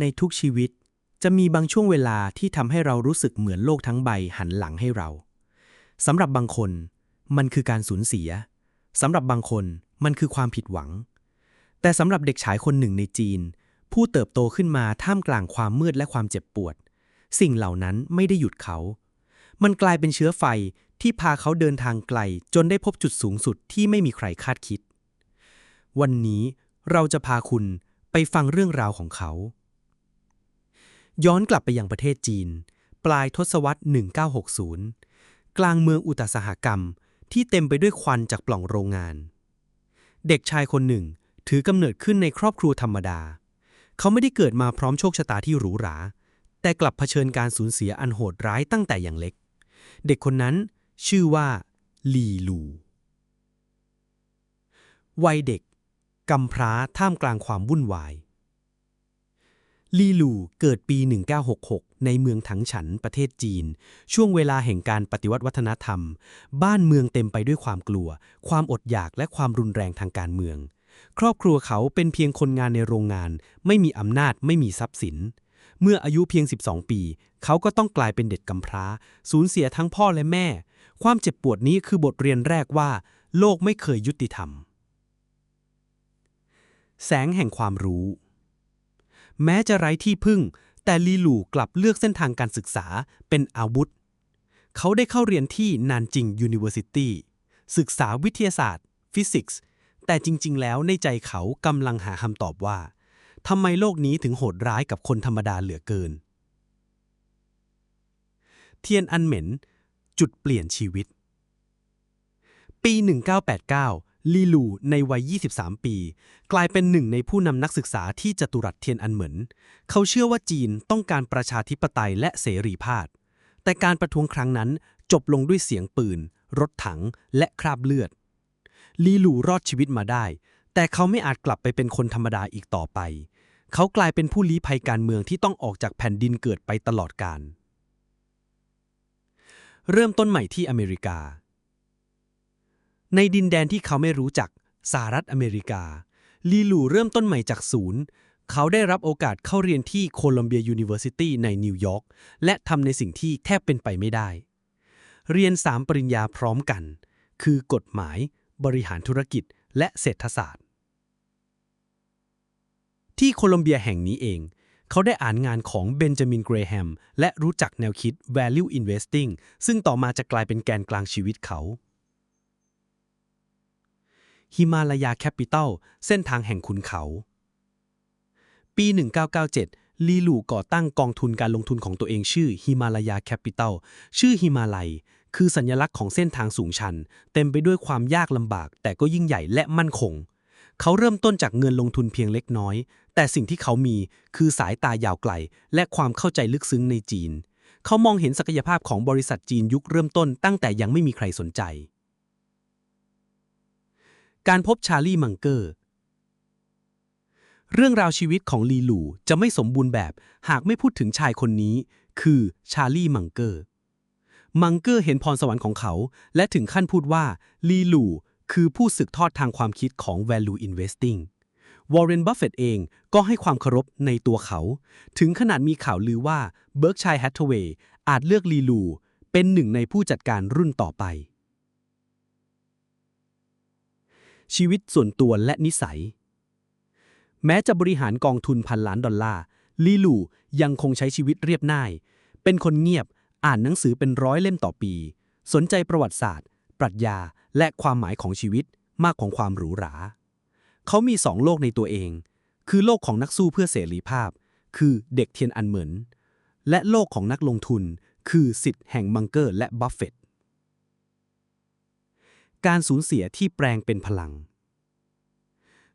ในทุกชีวิต จะมีบางช่วงเวลาที่ทำให้เรารู้สึกเหมือนโลกทั้งใบหันหลังให้เราสำหรับบางคน มันคือการสูญเสียสำหรับบางคนมันคือความผิดหวัง แต่สำหรับเด็กชายคนหนึ่งในจีน ผู้เติบโตขึ้นมาท่ามกลางความมืดและความเจ็บปวด สิ่งเหล่านั้นไม่ได้หยุดเขา มันกลายเป็นเชื้อไฟที่พาเขาเดินทางไกล จนได้พบจุดสูงสุดที่ไม่มีใครคาดคิด วันนี้เราจะพาคุณไปฟังเรื่องราวของเขา ย้อนกลับไปยังประเทศจีน ปลายทศวรรษ 1960 กลางเมืองอุตสาหกรรมที่เต็มไปด้วยควันจากปล่องโรงงาน เด็กชายคนหนึ่งถือกำเนิดขึ้นในครอบครัวธรรมดา เขาไม่ได้เกิดมาพร้อมโชคชะตาที่หรูหรา แต่กลับเผชิญการสูญเสียอันโหดร้ายตั้งแต่อย่างเล็ก เด็กคนนั้นชื่อว่าลีลูวัยเด็กกำพร้าท่ามกลางความวุ่นวาย ลีหลูเกิดปี 1966 ในเมืองถังฉันประเทศจีน ช่วงเวลาแห่งการปฏิวัติวัฒนธรรม บ้านเมืองเต็มไปด้วยความกลัว ความอดอยากและความรุนแรงทางการเมือง ครอบครัวเขาเป็นเพียงคนงานในโรงงาน ไม่มีอำนาจไม่มีทรัพย์สิน เมื่ออายุเพียง 12 ปี เขาก็ต้องกลายเป็นเด็กกำพร้า สูญเสียทั้งพ่อและแม่ ความเจ็บปวดนี้คือบทเรียนแรกว่า โลกไม่เคยยุติธรรม แสงแห่งความรู้ แม้จะไร้ที่พึ่ง แต่ลีหลู่กลับเลือกเส้นทางการศึกษาเป็นอาวุธ เขาได้เข้าเรียนที่นานจิง University ศึกษาวิทยาศาสตร์ ฟิสิกส์ แต่จริง ๆ แล้วในใจเขากำลังหาคำตอบว่าทำไมโลกนี้ถึงโหดร้ายกับคนธรรมดาเหลือเกิน เทียนอันเหม็น จุดเปลี่ยนชีวิต ปี 1989 ลีลูในวัย 23 ปี กลายเป็นหนึ่งในผู้นำนักศึกษาที่จตุรัสเทียนอันเหมินเขาเชื่อว่าจีนต้องการประชาธิปไตยและเสรีภาพ แต่การประท้วงครั้งนั้นจบลงด้วยเสียงปืน รถถัง และคราบเลือด ลีลูรอดชีวิตมาได้ แต่เขาไม่อาจกลับไปเป็นคนธรรมดาอีกต่อไป เขากลายเป็นผู้ลี้ภัยการเมืองที่ต้องออกจากแผ่นดินเกิดไปตลอดกาลเริ่มต้นใหม่ที่อเมริกา ในดินแดนที่เขาไม่รู้จักสหรัฐอเมริกา ลีลูเริ่มต้นใหม่จากศูนย์ เขาได้รับโอกาสเข้าเรียนที่โคลัมเบียยูนิเวอร์ซิตี้ในนิวยอร์กและทำในสิ่งที่แทบเป็นไปไม่ได้ เรียน3ปริญญาพร้อมกัน คือกฎหมาย บริหารธุรกิจ และเศรษฐศาสตร์ ที่โคลัมเบียแห่งนี้เอง เขาได้อ่านงานของเบนจามินเกรแฮมและรู้จักแนวคิด value investing ซึ่งต่อมาจะกลายเป็นแกนกลางชีวิตเขา ฮิมาลายาแคปิตอลเส้นทางแห่งขุนเขา ปี 1997 ลีลูก่อตั้งกองทุนการลงทุนของตัวเองชื่อฮิมาลายาแคปิตอลชื่อฮิมาลัย คือสัญลักษณ์ของเส้นทางสูงชัน เต็มไปด้วยความยากลำบาก แต่ก็ยิ่งใหญ่และมั่นคง เขาเริ่มต้นจากเงินลงทุนเพียงเล็กน้อย แต่สิ่งที่เขามีคือสายตายาวไกล และความเข้าใจลึกซึ้งในจีน เขามองเห็นศักยภาพของบริษัทจีนยุคเริ่มต้นตั้งแต่ยังไม่มีใครสนใจ การพบชาลีมังเกอร์ เรื่องราวชีวิตของลีหลู่จะไม่สมบูรณ์แบบหากไม่พูดถึงชายคนนี้ คือชาลีมังเกอร์ มังเกอร์เห็นพรสวรรค์ของเขา และถึงขั้นพูดว่าลีหลู่คือผู้สืบทอดทางความคิดของ value investing วอร์เรน บัฟเฟตเองก็ให้ความเคารพในตัวเขา ถึงขนาดมีข่าวลือว่าเบิร์กชัยแฮทเวย์อาจเลือกลีลู เป็นหนึ่งในผู้จัดการรุ่นต่อไป ชีวิตส่วนตัวและนิสัย แม้จะบริหารกองทุนพันล้านดอลลาร์ลีลูยังคงใช้ชีวิตเรียบง่าย เป็นคนเงียบอ่านหนังสือเป็นร้อยเล่มต่อปี สนใจประวัติศาสตร์ ปรัชญาและความหมายของชีวิตมากของความหรูหรา เขามีสองโลกในตัวเอง คือโลกของนักสู้เพื่อเสรีภาพ คือเด็กเทียนอันเหมินและโลกของนักลงทุน คือสิทธิ์แห่งมังเกอร์และบัฟเฟตต์ การสูญเสียที่แปลงเป็นพลัง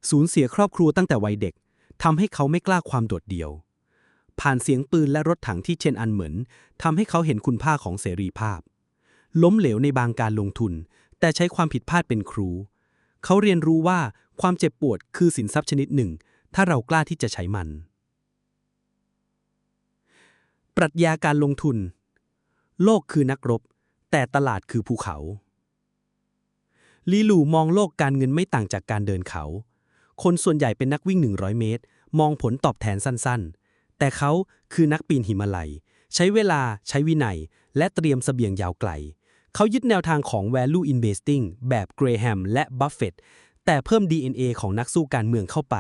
สูญเสียครอบครัวตั้งแต่วัยเด็กทำให้เขาไม่กล้าความโดดเดี่ยว ผ่านเสียงปืนและรถถังที่เชนอันเหมินทำให้เขาเห็นคุณค่าของเสรีภาพ ล้มเหลวในบางการลงทุน แต่ใช้ความผิดพลาดเป็นครู เขาเรียนรู้ว่าความเจ็บปวดคือสินทรัพย์ชนิดหนึ่ง ถ้าเรากล้าที่จะใช้มัน ปรัชญาการลงทุน โลกคือนักรบ แต่ตลาดคือภูเขา ลีลูมองโลกการเงินไม่ต่างจากการเดินเขา คนส่วนใหญ่เป็นนักวิ่ง 100 เมตร มองผลตอบแทนสั้นๆ แต่เขาคือนักปีนหิมาลัย ใช้เวลา ใช้วินัย และเตรียมเสบียงยาวไกล เขายึดแนวทางของ value investing แบบเกรแฮมและบัฟเฟตแต่เพิ่ม DNA ของนักสู้การเมืองเข้าไป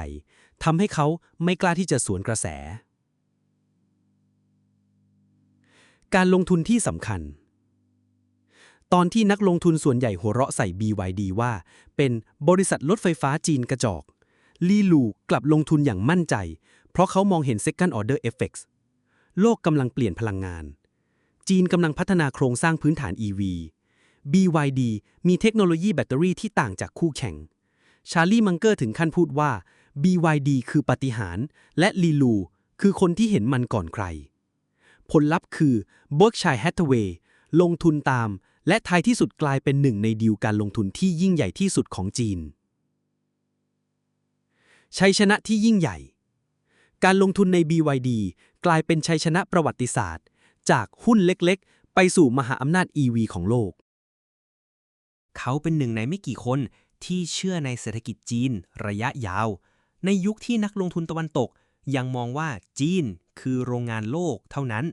ทำให้เขาไม่กล้าที่จะสวนกระแส การลงทุนที่สำคัญ ตอนที่นักลงทุนส่วนใหญ่หัวเราะใส่ BYD ว่า เป็นบริษัทรถไฟฟ้าจีนกระจอกลีลูกลับลงทุนอย่างมั่นใจ เพราะเขามองเห็น second order effects โลกกำลังเปลี่ยนพลังงาน จีนกำลังพัฒนาโครงสร้างพื้นฐาน EV BYD มีเทคโนโลยีแบตเตอรี่ที่ต่างจากคู่แข่ง ชาร์ลีมังเกอร์ถึงขั้นพูดว่า BYD คือปาฏิหาริย์และลีลู คือคนที่เห็นมันก่อนใคร ผลลัพธ์คือ Berkshire Hathaway ลงทุนตาม และท้ายที่สุดกลายเป็นหนึ่งในดีลการลงทุนที่ยิ่งใหญ่ที่สุดของจีน ชัยชนะที่ยิ่งใหญ่ การลงทุนใน BYD กลายเป็นชัยชนะประวัติศาสตร์ จากหุ้นเล็กๆ ไปสู่มหาอำนาจ EV ของโลก เขาเป็นหนึ่งในไม่กี่คนที่เชื่อในเศรษฐกิจจีนระยะยาว ในยุคที่นักลงทุนตะวันตกยังมองว่าจีนคือโรงงานโลกเท่านั้น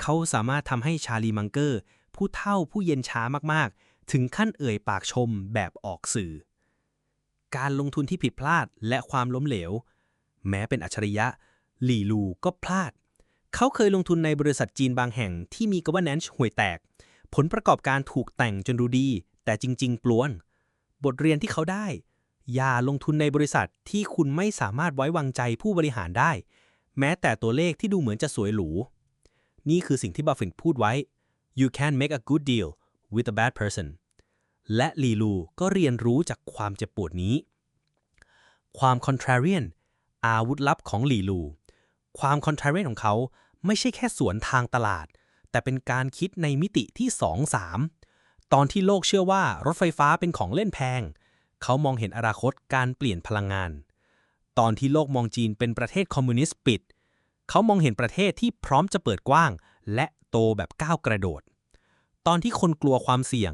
เขาสามารถทำให้ชาลีมังเกอร์ ผู้เท่าผู้เย็นช้ามากๆ ถึงขั้นเอ่ยปากชมแบบออกสื่อ การลงทุนที่ผิดพลาดและความล้มเหลว แม้เป็นอัจฉริยะ หลี่ลูก็พลาด เขาเคยลงทุนในบริษัทจีนบางแห่งที่มี governance ห่วยแตก ผลประกอบการถูกแต่งจนดูดี แต่จริง ๆ ปลวน บทเรียนที่เขาได้ อย่าลงทุนในบริษัทที่คุณไม่สามารถไว้วางใจผู้บริหารได้ แม้แต่ตัวเลขที่ดูเหมือนจะสวยหรู นี่คือสิ่งที่บัฟฟินพูดไว้ you can make a good deal with a bad person และลีลูก็เรียนรู้จากความเจ็บปวดนี้ ความ contrarian อาวุธลับของลีลู ความ contrarian ของเขาไม่ใช่แค่สวนทางตลาด แต่เป็นการคิดในมิติที่ 2-3 ตอนที่โลกเชื่อว่ารถไฟฟ้าเป็นของเล่นแพง เขามองเห็นอนาคตการเปลี่ยนพลังงาน ตอนที่โลกมองจีนเป็นประเทศคอมมิวนิสต์ปิดเขามองเห็นประเทศที่พร้อมจะเปิดกว้าง และโตแบบก้าวกระโดด ตอนที่คนกลัวความเสี่ยง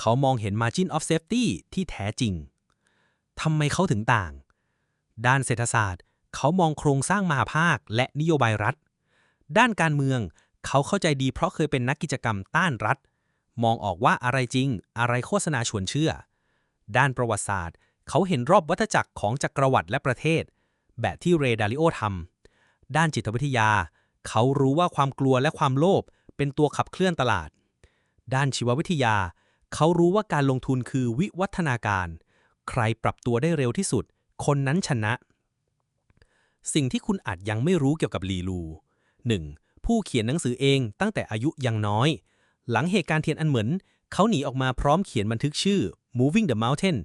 เขามองเห็น margin of safety ที่แท้จริงทำไมเขาถึงต่าง ด้านเศรษฐศาสตร์ เขามองโครงสร้างมหาภาคและนโยบายรัฐ ด้านการเมืองเขาเข้าใจดีเพราะเคยเป็นนักกิจกรรมต้านรัฐ มองออกว่าอะไรจริง อะไรโฆษณาชวนเชื่อ ด้านประวัติศาสตร์ เขาเห็นรอบวัฏจักรของจักรวรรดิและประเทศ แบบที่เรดาริโอทำ ด้านจิตวิทยา เขารู้ว่าความกลัวและความโลภเป็นตัวขับเคลื่อนตลาด ด้านชีววิทยา เขารู้ว่าการลงทุนคือวิวัฒนาการ ใครปรับตัวได้เร็วที่สุด คนนั้นชนะ สิ่งที่คุณอาจยังไม่รู้เกี่ยวกับลีลู 1. ผู้เขียนหนังสือเองตั้งแต่อายุยังน้อย หลังเหตุการณ์เทียนอันเหมือน เขาหนีออกมาพร้อมเขียนบันทึกชื่อ Moving the Mountain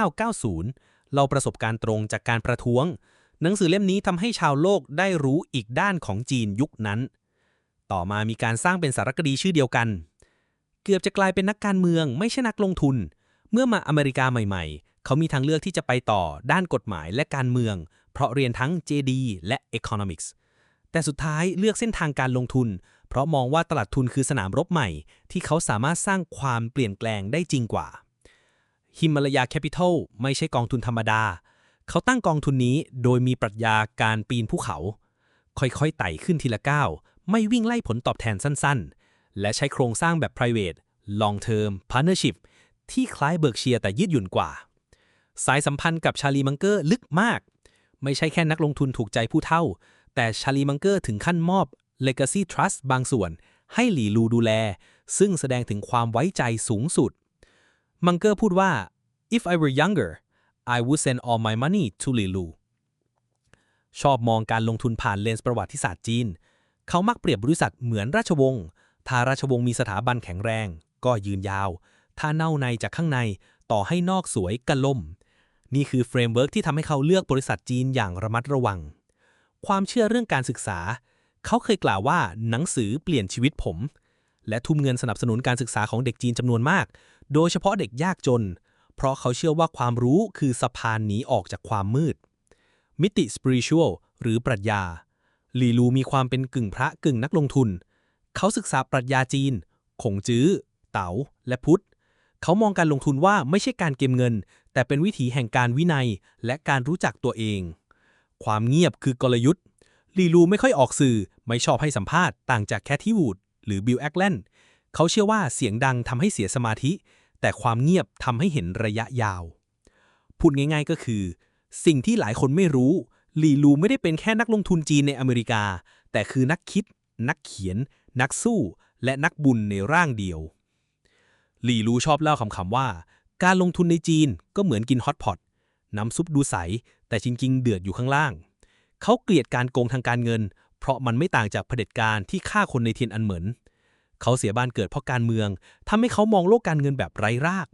1990 เราประสบการณ์ตรงจากการประท้วง หนังสือเล่มนี้ทำให้ชาวโลกได้รู้อีกด้านของจีนยุคนั้น ต่อมามีการสร้างเป็นสารคดีชื่อเดียวกัน เกือบจะกลายเป็นนักการเมืองไม่ใช่นักลงทุน เมื่อมาอเมริกาใหม่ๆ เขามีทางเลือกที่จะไปต่อด้านกฎหมายและการเมือง เพราะเรียนทั้ง JD และ Economics แต่สุดท้ายเลือกเส้นทางการลงทุน เพราะมองว่าตลาดทุนคือสนามรบใหม่ ที่เขาสามารถสร้างความเปลี่ยนแปลงได้จริงกว่าฮิมาลยาแคปิตอลไม่ใช่กองทุนธรรมดา เขาตั้งกองทุนนี้โดยมีปรัชญาการปีนภูเขา ค่อยๆไต่ขึ้นทีละก้าว ไม่วิ่งไล่ผลตอบแทนสั้นๆ และใช้โครงสร้างแบบ private long term partnership ที่คล้ายเบิร์กเชียแต่ยืดหยุ่นกว่า สายสัมพันธ์กับชาลีมังเกอร์ลึกมาก ไม่ใช่แค่นักลงทุนถูกใจผู้เท่า แต่ชาลีมังเกอร์ถึงขั้นมอบ Legacy Trust บางส่วนให้หลีลูดูแล ซึ่งแสดงถึงความไว้ใจสูงสุด มังเกอร์พูดว่า if I were younger I would send all my money to Li Lu ชอบมองการลงทุนผ่านเลนส์ประวัติศาสตร์จีน เขามักเปรียบบริษัทเหมือนราชวงศ์ ถ้าราชวงศ์มีสถาบันแข็งแรง ก็ยืนยาว ถ้าเน่าในจากข้างในต่อให้นอกสวยก็ล่ม นี่คือเฟรมเวิร์กที่ทำให้เขาเลือกบริษัทจีนอย่างระมัดระวัง ความเชื่อเรื่องการศึกษา เขาเคยกล่าวว่าหนังสือเปลี่ยนชีวิตผม และทุ่มเงินสนับสนุนการศึกษาของเด็กจีนจำนวนมาก โดยเฉพาะเด็กยากจน เพราะเขาเชื่อว่าความรู้คือสะพานหนีออกจากความมืด มิติ spiritual หรือปรัชญาลีลูมีความเป็นกึ่งพระกึ่งนักลงทุน เขาศึกษาปรัชญาจีน ขงจื้อ เต๋า และพุทธ เขามองการลงทุนว่าไม่ใช่การเก็บเงิน แต่เป็นวิถีแห่งการวินัยและการรู้จักตัวเอง ความเงียบคือกลยุทธ์ลีลูไม่ค่อยออกสื่อไม่ชอบให้สัมภาษณ์ต่างจากแคทที่วูดหรือบิลแอคแลนด์เขาเชื่อว่าเสียงดังทำให้เสียสมาธิ แต่ความเงียบทำให้เห็นระยะยาว พูดง่ายๆก็คือ สิ่งที่หลายคนไม่รู้หลีลูไม่ได้เป็นแค่นักลงทุนจีนในอเมริกา แต่คือนักคิด นักเขียน นักสู้ และนักบุญในร่างเดียว หลีลูชอบเล่าคำๆว่า การลงทุนในจีนก็เหมือนกินฮอตพอตน้ำซุปดูใส แต่จริงๆ เดือดอยู่ข้างล่าง เขาเกลียดการโกงทางการเงิน เพราะมันไม่ต่างจากเผด็จการที่ฆ่าคนในเทียนอันเหมือน เขาเสียบ้านเกิดเพราะการเมืองทำให้เขามองโลกการเงินแบบไร้ราก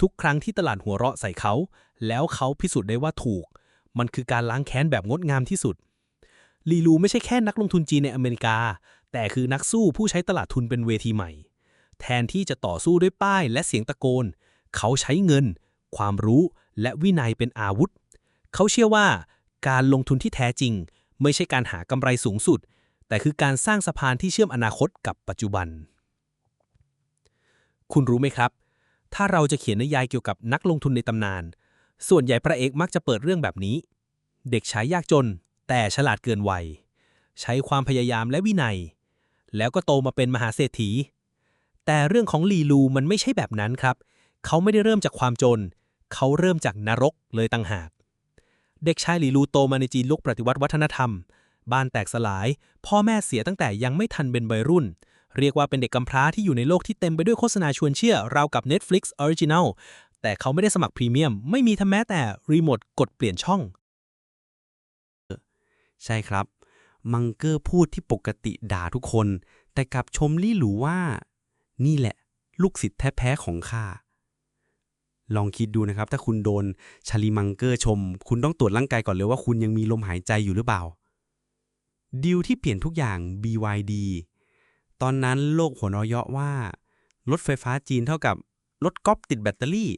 ทุกครั้งที่ตลาดหัวเราะใส่เขา แล้วเขาพิสูจน์ได้ว่าถูก มันคือการล้างแค้นแบบงดงามที่สุด ลีลูไม่ใช่แค่นักลงทุนจีนในอเมริกา แต่คือนักสู้ผู้ใช้ตลาดทุนเป็นเวทีใหม่ แทนที่จะต่อสู้ด้วยป้ายและเสียงตะโกน เขาใช้เงิน ความรู้และวินัยเป็นอาวุธ เขาเชื่อว่า การลงทุนที่แท้จริง ไม่ใช่การหากำไรสูงสุด แต่คือการสร้างสะพานที่เชื่อมอนาคตกับปัจจุบัน คุณรู้ไหมครับ ถ้าเราจะเขียนนิยายเกี่ยวกับนักลงทุนในตำนาน ส่วนใหญ่พระเอกมักจะเปิดเรื่องแบบนี้ เด็กชายยากจน แต่ฉลาดเกินวัย ใช้ความพยายามและวินัย แล้วก็โตมาเป็นมหาเศรษฐี แต่เรื่องของลีลูมันไม่ใช่แบบนั้นครับ เขาไม่ได้เริ่มจากความจน เขาเริ่มจากนรกเลยต่างหาก เด็กชายลีลูโตมาในจีนลุกปฏิวัติวัฒนธรรม บ้านแตกสลาย พ่อแม่เสียตั้งแต่ยังไม่ทันเป็นวัยรุ่น เรียกว่าเป็นเด็กกำพร้าที่อยู่ในโลกที่เต็มไปด้วยโฆษณาชวนเชื่อราวกับ Netflix Original แต่เขาไม่ได้สมัครพรีเมียม ไม่มีทำแม้แต่รีโมทกดเปลี่ยนช่อง ใช่ครับ มังเกอร์พูดที่ปกติด่าทุกคน แต่กลับชมลี่หรูว่า นี่แหละ ลูกศิษย์แท้ๆของข้าลองคิดดูนะครับ ถ้าคุณโดนชาลีมังเกอร์ชม คุณต้องตรวจร่างกายก่อนเลยว่าคุณยังมีลมหายใจอยู่หรือเปล่า ดีลที่เปลี่ยนทุกอย่าง BYD ตอนนั้นโลกหัวเราะเยาะว่า รถไฟฟ้าจีนเท่ากับ รถก๊อปติดแบตเตอรี่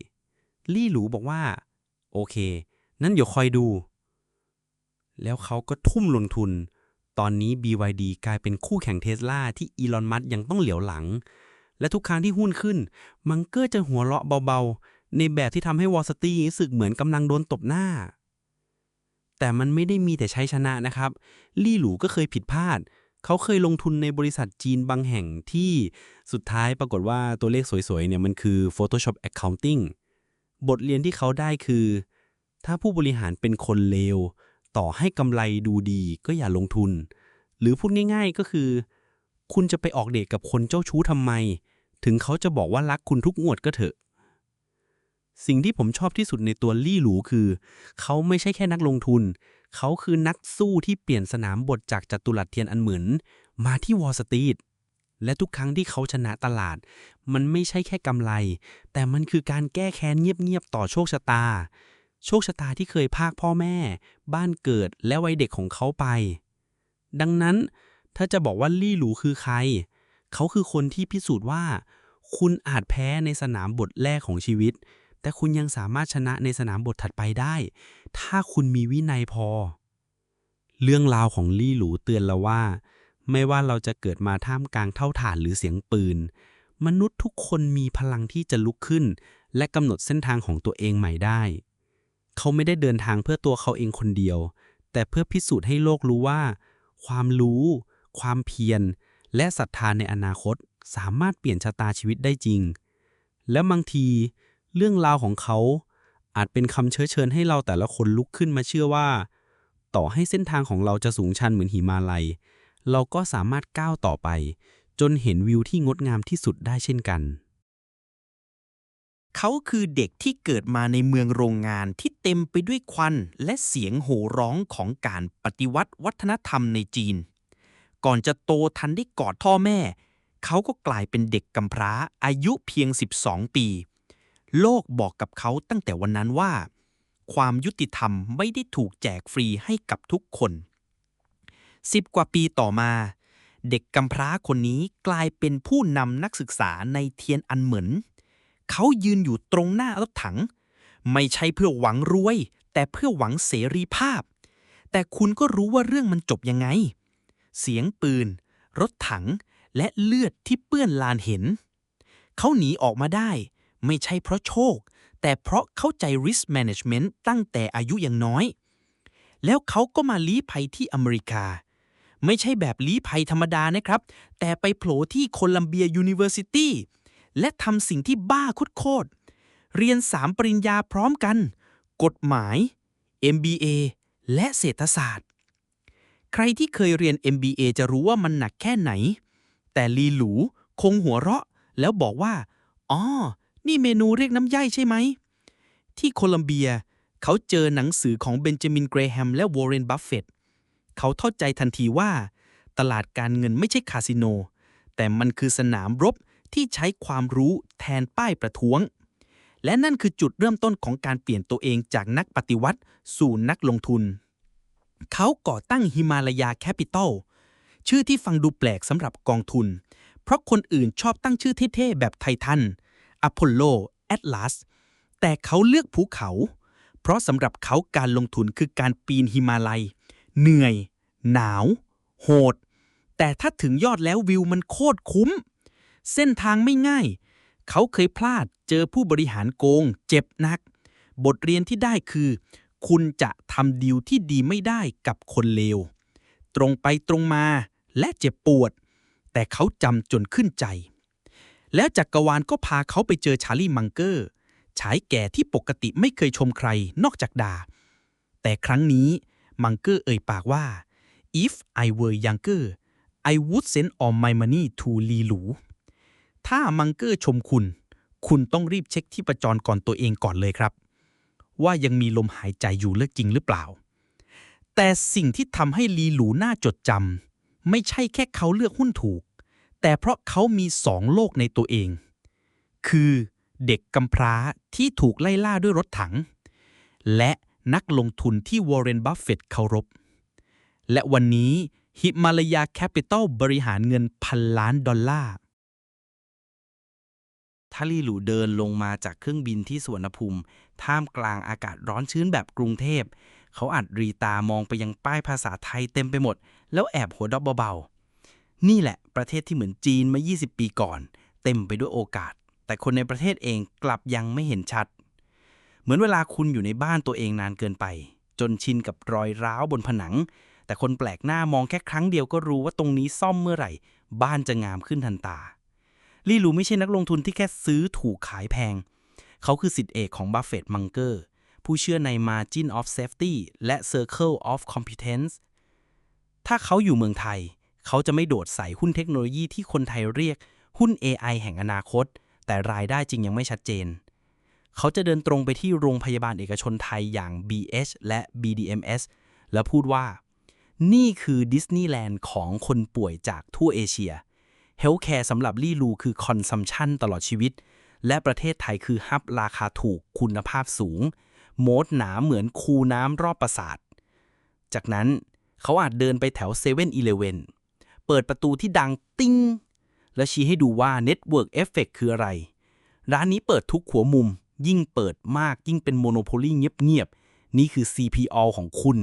ลี่หรูบอกว่า โอเค นั้นเดี๋ยวคอยดู แล้วเขาก็ทุ่มลงทุน ตอนนี้ BYD กลายเป็นคู่แข่งเทสลาที่อีลอนมัสยังต้องเหลียวหลัง และทุกครั้งที่หุ้นขึ้น มังเกอร์จะหัวเราะเบาๆ ในแบบที่ทำให้วอลสตีรู้สึกเหมือนกำลังโดนตบหน้า แต่มันไม่ได้มีแต่ใช้ชนะนะครับ ลี่หลูก็เคยผิดพลาด เขาเคยลงทุนในบริษัทจีนบางแห่งที่สุดท้ายปรากฏว่าตัวเลขสวยๆเนี่ยมันคือ Photoshop Accounting บทเรียนที่เขาได้คือ ถ้าผู้บริหารเป็นคนเลว ต่อให้กำไรดูดีก็อย่าลงทุน หรือพูดง่ายๆก็คือ คุณจะไปออกเดทกับคนเจ้าชู้ทำไม ถึงเขาจะบอกว่ารักคุณทุกงวดก็เถอะ สิ่งที่ผมชอบที่สุดในตัวลี่หลูคือ เขาไม่ใช่แค่นักลงทุน เขาคือนักสู้ที่เปลี่ยนสนามบทจากจัตุรัสเทียนอันเหมือน มาที่วอลสตรีทและทุกครั้งที่เขาชนะตลาด มันไม่ใช่แค่กำไร แต่มันคือการแก้แค้นเงียบๆต่อโชคชะตา โชคชะตาที่เคยพากพ่อแม่ บ้านเกิดและวัยเด็กของเขาไป ดังนั้นถ้าจะบอกว่าลี่หลูคือใคร เขาคือคนที่พิสูจน์ว่า คุณอาจแพ้ในสนามบทแรกของชีวิต แต่คุณยังสามารถชนะในสนามบทถัดไปได้ ถ้าคุณมีวินัยพอ เรื่องราวของลี่หลูเตือนเราว่า ไม่ว่าเราจะเกิดมาท่ามกลางเท่าฐานหรือเสียงปืน มนุษย์ทุกคนมีพลังที่จะลุกขึ้น และกำหนดเส้นทางของตัวเองใหม่ได้ เขาไม่ได้เดินทางเพื่อตัวเขาเองคนเดียว แต่เพื่อพิสูจน์ให้โลกรู้ว่า ความรู้ ความเพียร และศรัทธาในอนาคตสามารถเปลี่ยนชะตาชีวิตได้จริง และบางที เรื่องราวของเขาอาจเป็นคำเชื้อเชิญให้เราแต่ละคนลุกขึ้นมาเชื่อว่า ต่อให้เส้นทางของเราจะสูงชันเหมือนหิมาลัย เราก็สามารถก้าวต่อไป จนเห็นวิวที่งดงามที่สุดได้เช่นกัน เขาคือเด็กที่เกิดมาในเมืองโรงงานที่เต็มไปด้วยควันและเสียงโห่ร้องของการปฏิวัติวัฒนธรรมในจีน ก่อนจะโตทันได้กอดพ่อแม่ เขาก็กลายเป็นเด็กกำพร้าอายุเพียง 12 ปี โลกบอกกับเขาตั้งแต่วันนั้นว่า ความยุติธรรมไม่ได้ถูกแจกฟรีให้กับทุกคนสิบกว่าปีต่อมา เด็กกำพร้าคนนี้กลายเป็นผู้นำนักศึกษาในเทียนอันเหมินเขายืนอยู่ตรงหน้ารถถัง ไม่ใช่เพื่อหวังรวย แต่เพื่อหวังเสรีภาพ แต่คุณก็รู้ว่าเรื่องมันจบยังไง เสียงปืน รถถังและเลือดที่เปื้อนลานเห็น เขาหนีออกมาได้ ไม่ใช่เพราะโชค แต่เพราะเข้าใจ risk management ตั้งแต่อายุยังน้อย แล้วเขาก็มาลี้ภัยที่อเมริกา ไม่ใช่แบบลี้ภัยธรรมดานะครับ แต่ไปโผล่ที่โคลัมเบียยูนิเวอร์ซิตี้และทำสิ่งที่บ้าโคตรเรียน3ปริญญาพร้อมกัน กฎหมาย MBA และเศรษฐศาสตร์ ใครที่เคยเรียน MBA จะรู้ว่ามันหนักแค่ไหน แต่ลีหลูคงหัวเราะ แล้วบอกว่า อ๋อ นี่เมนูเรียกน้ำย่อยใช่ไหม ที่โคลัมเบีย เขาเจอหนังสือของเบนจามินเกรแฮมและวอร์เรนบัฟเฟตต์เขาเข้าใจทันทีว่า ตลาดการเงินไม่ใช่คาสิโน แต่มันคือสนามรบที่ใช้ความรู้แทนป้ายประท้วง และนั่นคือจุดเริ่มต้นของการเปลี่ยนตัวเองจากนักปฏิวัติสู่นักลงทุน เขาก่อตั้งฮิมาลายาแคปิตอลชื่อที่ฟังดูแปลกสำหรับกองทุน เพราะคนอื่นชอบตั้งชื่อเท่ๆแบบไททัน อพอลโลแอตลัสแต่เขาเลือกภูเขา เพราะสำหรับเขาการลงทุนคือการปีนหิมาลัย เหนื่อย หนาว โหด แต่ถ้าถึงยอดแล้ววิวมันโคตรคุ้ม เส้นทางไม่ง่าย เขาเคยพลาดเจอผู้บริหารโกง เจ็บนัก บทเรียนที่ได้คือ คุณจะทำดีลที่ดีไม่ได้กับคนเลว ตรงไปตรงมาและเจ็บปวด แต่เขาจำจนขึ้นใจ แล้วจักกรวาลก็พาเขาไปเจอชาร์ลีมังเกอร์ ชายแก่ที่ปกติไม่เคยชมใครนอกจากดา แต่ครั้งนี้มังเกอร์เอ่ยปากว่า if I were younger I would send all my money to ลีหลู ถ้ามังเกอร์ชมคุณ คุณต้องรีบเช็คที่ประจรก่อนตัวเองก่อนเลยครับ ว่ายังมีลมหายใจอยู่เลิกจริงหรือเปล่า แต่สิ่งที่ทำให้ลีหลูน่าจดจำไม่ใช่แค่เขาเลือกหุ้นถูก แต่เพราะเขามีสองโลกในตัวเอง คือเด็กกำพร้าที่ถูกไล่ล่าด้วยรถถัง และนักลงทุนที่วอร์เรนบัฟเฟตต์เคารพ และวันนี้ฮิมาลายาแคปิตอลบริหารเงินพันล้านดอลลาร์ถ้าลี่หลูเดินลงมาจากเครื่องบินที่สวนภูมิ ท่ามกลางอากาศร้อนชื้นแบบกรุงเทพ เขาอัดรีตามองไปยังป้ายภาษาไทยเต็มไปหมด แล้วแอบหัวเราะเบาๆ นี่แหละประเทศที่เหมือนจีนมา 20 ปีก่อน เต็มไปด้วยโอกาส แต่คนในประเทศเองกลับยังไม่เห็นชัด เหมือนเวลาคุณอยู่ในบ้านตัวเองนานเกินไป จนชินกับรอยร้าวบนผนัง แต่คนแปลกหน้ามองแค่ครั้งเดียวก็รู้ว่าตรงนี้ซ่อมเมื่อไหร่ บ้านจะงามขึ้นทันตา ลี่ลูไม่ใช่นักลงทุนที่แค่ซื้อถูกขายแพง เขาคือสิทธิเอกของบัฟเฟตต์มังเกอร์ผู้เชื่อใน Margin of Safety และ Circle of Competence ถ้าเขาอยู่เมืองไทย เขาจะไม่โดดใส่หุ้นเทคโนโลยีที่คนไทยเรียกหุ้น AI แห่งอนาคต แต่รายได้จริงยังไม่ชัดเจน เขาจะเดินตรงไปที่โรงพยาบาลเอกชนไทยอย่าง BH และ BDMS แล้วพูดว่า นี่คือดิสนีย์แลนด์ของคนป่วยจากทั่วเอเชียเฮลท์แคร์สำหรับลี่ลูคือคอนซัมชันตลอดชีวิต และประเทศไทยคือฮับราคาถูกคุณภาพสูง โมดหนาเหมือนคูน้ำรอบปราสาท จากนั้นเขาอาจเดินไปแถว7 e เ e ่ e อเลเว ปิดประตูที่ดังติ้ง แล้วชี้ให้ดูว่า Network Effect คืออะไร ร้านนี้เปิดทุกหัวมุม ยิ่งเปิดมากยิ่งเป็นโมโนโพลีเงียบๆ นี่คือ CPO ของคุณ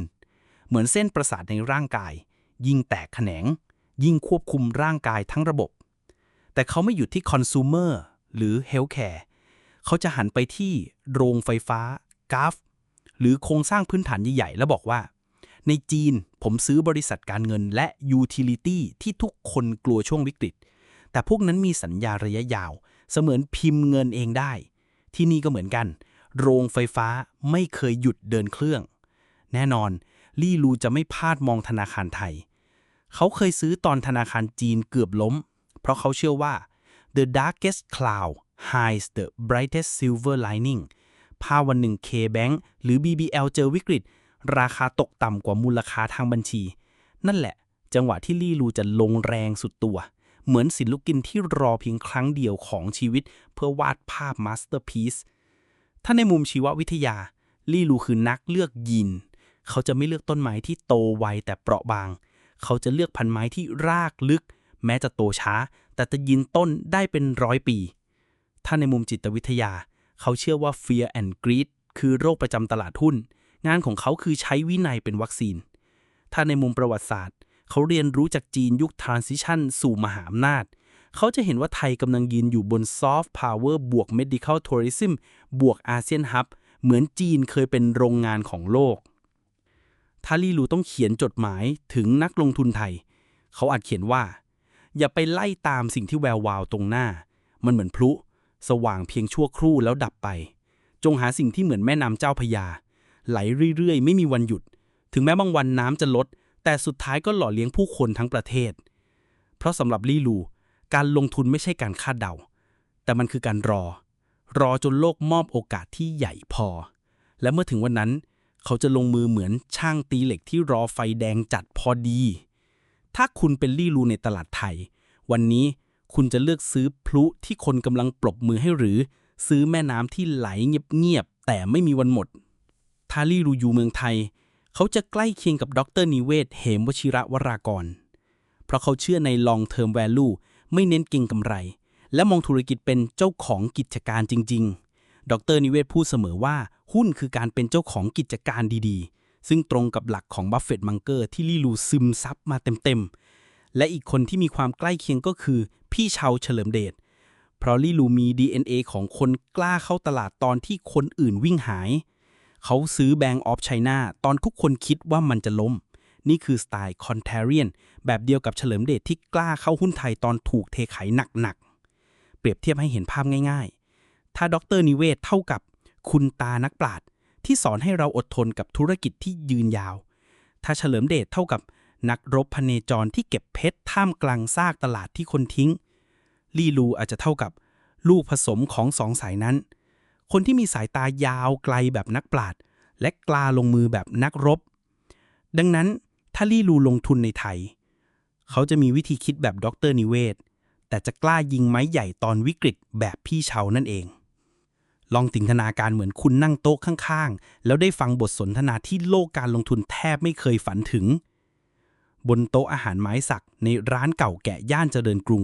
เหมือนเส้นประสาทในร่างกาย ยิ่งแตกแขนง ยิ่งควบคุมร่างกายทั้งระบบ แต่เขาไม่หยุดที่ consumer หรือ healthcare เขาจะหันไปที่โรงไฟฟ้ากราฟ หรือโครงสร้างพื้นฐานใหญ่ๆ แล้วบอกว่า ในจีนผมซื้อบริษัทการเงินและ utility ที่ทุกคนกลัวช่วงวิกฤต แต่พวกนั้นมีสัญญาระยะยาว เสมือนพิมพ์เงินเองได้ ที่นี่ก็เหมือนกัน โรงไฟฟ้าไม่เคยหยุดเดินเครื่อง แน่นอน ลี่ลูจะไม่พลาดมองธนาคารไทย เขาเคยซื้อตอนธนาคารจีนเกือบล้ม เพราะเขาเชื่อว่า the darkest cloud hides the brightest silver lining ภาวันหนึ่ง K-Bank หรือ BBL เจอวิกฤต ราคาตกต่ำกว่ามูลค่าทางบัญชี นั่นแหละ จังหวะที่ลี่ลูจะลงแรงสุดตัว เหมือนศิลปินที่รอเพียงครั้งเดียวของชีวิต เพื่อวาดภาพมาสเตอร์พีซถ้าในมุมชีววิทยา ลี่ลูคือนักเลือกยิน เขาจะไม่เลือกต้นไม้ที่โตไวแต่เปราะบาง เขาจะเลือกพันไม้ที่รากลึก แม้จะโตช้า แต่จะยืนต้นได้เป็นร้อยปี ถ้าในมุมจิตวิทยา เขาเชื่อว่า fear and greed คือโรคประจำตลาดหุ้น งานของเขาคือใช้วินัยเป็นวัคซีน ถ้าในมุมประวัติศาสตร์ เขาเรียนรู้จากจีนยุค transition สู่มหาอำนาจ เขาจะเห็นว่าไทยกำลังยืนอยู่บน soft power บวก medical tourism บวกอาเซียนฮับเหมือนจีนเคยเป็นโรงงานของโลกถ้าลีลูต้องเขียนจดหมายถึงนักลงทุนไทย เขาอาจเขียนว่า อย่าไปไล่ตามสิ่งที่แวววาวตรงหน้า มันเหมือนพลุ สว่างเพียงชั่วครู่แล้วดับไป จงหาสิ่งที่เหมือนแม่น้ำเจ้าพยา ไหลเรื่อยๆ ไม่มีวันหยุด ถึงแม้บางวันน้ำจะลด แต่สุดท้ายก็หล่อเลี้ยงผู้คนทั้งประเทศ เพราะสำหรับลี่ลู การลงทุนไม่ใช่การคาดเดา แต่มันคือการรอ รอจนโลกมอบโอกาสที่ใหญ่พอ และเมื่อถึงวันนั้น เขาจะลงมือเหมือนช่างตีเหล็กที่รอไฟแดงจัดพอดี ถ้าคุณเป็นลี่ลูในตลาดไทย วันนี้คุณจะเลือกซื้อพลุที่คนกำลังปรบมือให้หรือ ซื้อแม่น้ำที่ไหลเงียบๆแต่ไม่มีวันหมด ถ้าลี่ลูยูเมืองไทย เขาจะใกล้เคียงกับดรนิเวศ เหมวชิระวรากร เพราะเขาเชื่อใน long term value ไม่เน้นเก็งกำไร และมองธุรกิจเป็นเจ้าของกิจการจริง ๆ ดรนิเวศพูดเสมอว่าหุ้นคือการเป็นเจ้าของกิจการดีๆ ซึ่งตรงกับหลักของบัฟเฟตต์มังเกอร์ที่ลี่ลูซึมซับมาเต็มๆ และอีกคนที่มีความใกล้เคียงก็คือ พี่ชาวเฉลิมเดช เพราะลี่ลูมี DNA ของคนกล้าเข้าตลาดตอนที่คนอื่นวิ่งหาย เขาซื้อแบงก์ออฟไชน่าตอนทุกคนคิดว่ามันจะล้ม นี่คือสไตล์คอนเทเรียนแบบเดียวกับเฉลิมเดชที่กล้าเข้าหุ้นไทยตอนถูกเทขายหนักๆ เปรียบเทียบให้เห็นภาพง่ายๆ ถ้าดรนิเวศเท่ากับคุณตานักปราชญ์ที่สอนให้เราอดทนกับธุรกิจที่ยืนยาว ถ้าเฉลิมเดชเท่ากับนักรบพเนจรที่เก็บเพชรท่ามกลางซากตลาดที่คนทิ้ง ลี่ลูอาจจะเท่ากับลูกผสมของสองสายนั้น คนที่มีสายตายาวไกลแบบนักปราชญ์และกล้าลงมือแบบนักรบ ดังนั้นถ้าลี่ลูลงทุนในไทย เขาจะมีวิธีคิดแบบดรนิเวศ แต่จะกล้ายิงไม้ใหญ่ตอนวิกฤตแบบพี่เชานั่นเอง ลองจินตนาการเหมือนคุณนั่งโต๊ะข้างๆ แล้วได้ฟังบทสนทนาที่โลกการลงทุนแทบไม่เคยฝันถึง บนโต๊ะอาหารไม้สักในร้านเก่าแก่ย่านเจริญกรุง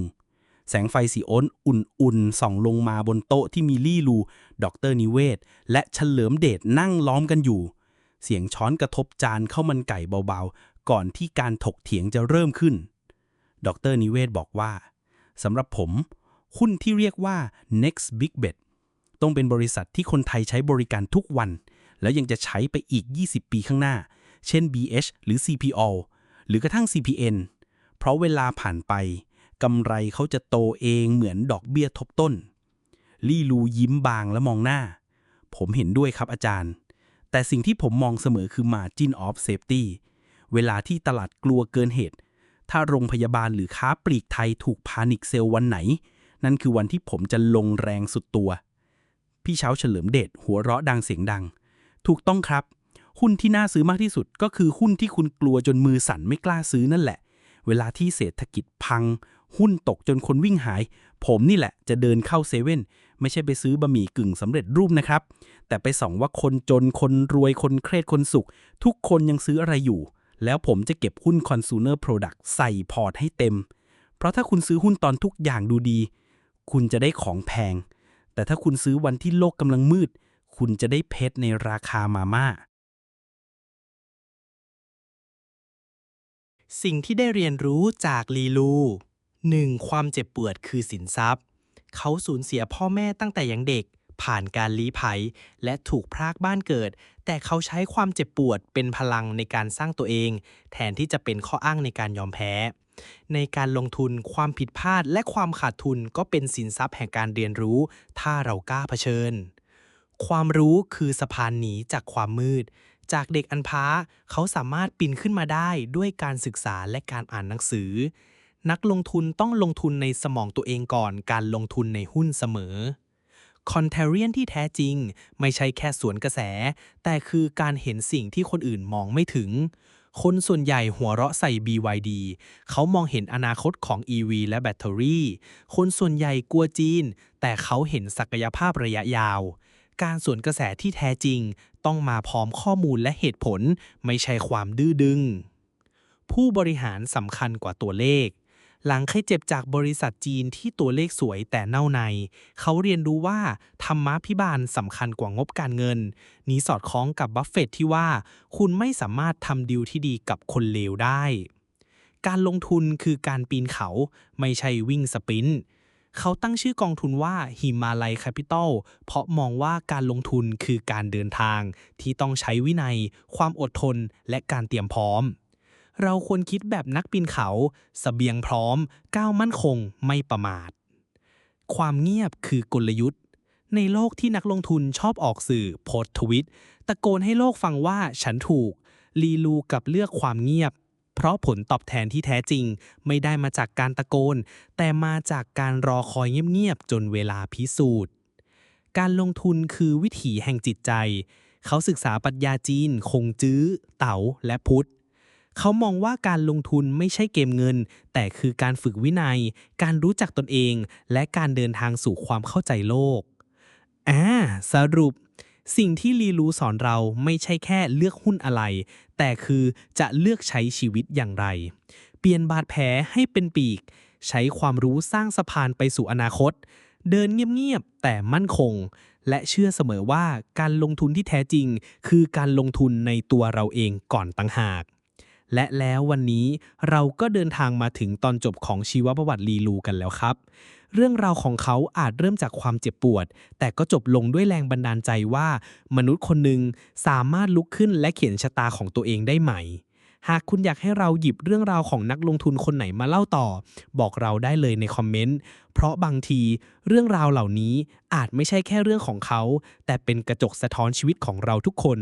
แสงไฟสีโอนอุ่นๆส่องลงมาบนโต๊ะที่มีลี่ลูดรนิเวศ และเฉลิมเดชนั่งล้อมกันอยู่ เสียงช้อนกระทบจานข้าวมันไก่เบาๆ ก่อนที่การถกเถียงจะเริ่มขึ้น ดรนิเวศบอกว่าสำหรับผมหุ้นที่เรียกว่า next big bet ต้องเป็นบริษัทที่คนไทยใช้บริการทุกวัน แล้วยังจะใช้ไปอีก 20 ปีข้างหน้า เช่น BH หรือ CPO หรือกระทั่ง CPN เพราะเวลาผ่านไป กำไรเขาจะโตเองเหมือนดอกเบี้ยทบต้น ลี่ลูยิ้มบางและมองหน้า ผมเห็นด้วยครับอาจารย์ แต่สิ่งที่ผมมองเสมอคือ margin of safety เวลาที่ตลาดกลัวเกินเหตุ ถ้าโรงพยาบาลหรือค้าปลีกไทยถูกพานิกเซลวันไหน นั่นคือวันที่ผมจะลงแรงสุดตัว พี่เช้าเฉลิมเดชหัวเราะดังเสียงดัง ถูกต้องครับ หุ้นที่น่าซื้อมากที่สุดก็คือหุ้นที่คุณกลัวจนมือสั่นไม่กล้าซื้อนั่นแหละเวลาที่เศรษฐกิจพัง หุ้นตกจนคนวิ่งหาย ผมนี่แหละจะเดินเข้าเซเว่นไม่ใช่ไปซื้อบะหมี่กึ่งสำเร็จรูปนะครับ แต่ไปส่องว่าคนจนคนรวยคนเครียดคนสุข ทุกคนยังซื้ออะไรอยู่ แล้วผมจะเก็บหุ้น consumer product ใส่พอร์ตให้เต็ม เพราะถ้าคุณซื้อหุ้นตอนทุกอย่างดูดี คุณจะได้ของแพง แต่ถ้าคุณซื้อวันที่โลกกำลังมืด คุณจะได้เพชรในราคามาม่าสิ่งที่ได้เรียนรู้จากลีลู 1. ความเจ็บปวดคือสินทรัพย์ เขาสูญเสียพ่อแม่ตั้งแต่ยังเด็ก ผ่านการลี้ภัย และถูกพรากบ้านเกิด แต่เขาใช้ความเจ็บปวดเป็นพลังในการสร้างตัวเอง แทนที่จะเป็นข้ออ้างในการยอมแพ้ ในการลงทุนความผิดพลาดและความขาดทุนก็เป็นสินทรัพย์แห่งการเรียนรู้ ถ้าเรากล้าเผชิญ ความรู้คือสะพานหนีจากความมืด จากเด็กอันพ้าเขาสามารถปีนขึ้นมาได้ด้วยการศึกษาและการอ่านหนังสือ นักลงทุนต้องลงทุนในสมองตัวเองก่อนการลงทุนในหุ้นเสมอคอนเทเรียนที่แท้จริง ไม่ใช่แค่สวนกระแส แต่คือการเห็นสิ่งที่คนอื่นมองไม่ถึง คนส่วนใหญ่หัวเราะใส่ BYD เขามองเห็นอนาคตของ EV และแบตเตอรี่ คนส่วนใหญ่กลัวจีน แต่เขาเห็นศักยภาพระยะยาว การสวนกระแสที่แท้จริง ต้องมาพร้อมข้อมูลและเหตุผล ไม่ใช่ความดื้อดึง ผู้บริหารสำคัญกว่าตัวเลข หลังเคยเจ็บจากบริษัทจีนที่ตัวเลขสวยแต่เน่าใน เขาเรียนรู้ว่าธรรมะพิบาลสำคัญกว่างบการเงิน นี้สอดคล้องกับบัฟเฟตที่ว่า คุณไม่สามารถทำดีลที่ดีกับคนเลวได้ การลงทุนคือการปีนเขาไม่ใช่วิ่งสปรินต์เขาตั้งชื่อกองทุนว่าฮิมาลัยแคปิตอลเพราะมองว่าการลงทุนคือการเดินทางที่ต้องใช้วินัย ความอดทน และการเตรียมพร้อม เราควรคิดแบบนักปีนเขาสเสบียงพร้อม ก้าวมั่นคงไม่ประมาท ความเงียบคือกลยุทธ์ ในโลกที่นักลงทุนชอบออกสื่อโพสทวิต ตะโกนให้โลกฟังว่าฉันถูก ลีลูกับเลือกความเงียบ เพราะผลตอบแทนที่แท้จริง ไม่ได้มาจากการตะโกน แต่มาจากการรอคอยเงียบๆจนเวลาพิสูจน์ การลงทุนคือวิถีแห่งจิตใจเขาศึกษาปรัชญาจีน คงจื้อ เต๋า และพุทธ เขามองว่าการลงทุนไม่ใช่เกมเงิน แต่คือการฝึกวินัย การรู้จักตนเอง และการเดินทางสู่ความเข้าใจโลกอ่าสรุป สิ่งที่ลีลูสอนเราไม่ใช่แค่เลือกหุ้นอะไร แต่คือจะเลือกใช้ชีวิตอย่างไร เปลี่ยนบาดแผลให้เป็นปีก ใช้ความรู้สร้างสะพานไปสู่อนาคต เดินเงียบๆแต่มั่นคงและเชื่อเสมอว่าการลงทุนที่แท้จริง คือการลงทุนในตัวเราเองก่อนต่างหาก และแล้ววันนี้เราก็เดินทางมาถึงตอนจบของชีวประวัติลีลูกันแล้วครับ เรื่องราวของเขาอาจเริ่มจากความเจ็บปวด แต่ก็จบลงด้วยแรงบันดาลใจว่า มนุษย์คนหนึ่งสามารถลุกขึ้นและเขียนชะตาของตัวเองได้ใหม่ หากคุณอยากให้เราหยิบเรื่องราวของนักลงทุนคนไหนมาเล่าต่อ บอกเราได้เลยในคอมเมนต์ เพราะบางทีเรื่องราวเหล่านี้อาจไม่ใช่แค่เรื่องของเขา แต่เป็นกระจกสะท้อนชีวิตของเราทุกคน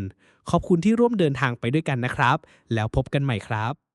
ขอบคุณที่ร่วมเดินทางไปด้วยกันนะครับ แล้วพบกันใหม่ครับ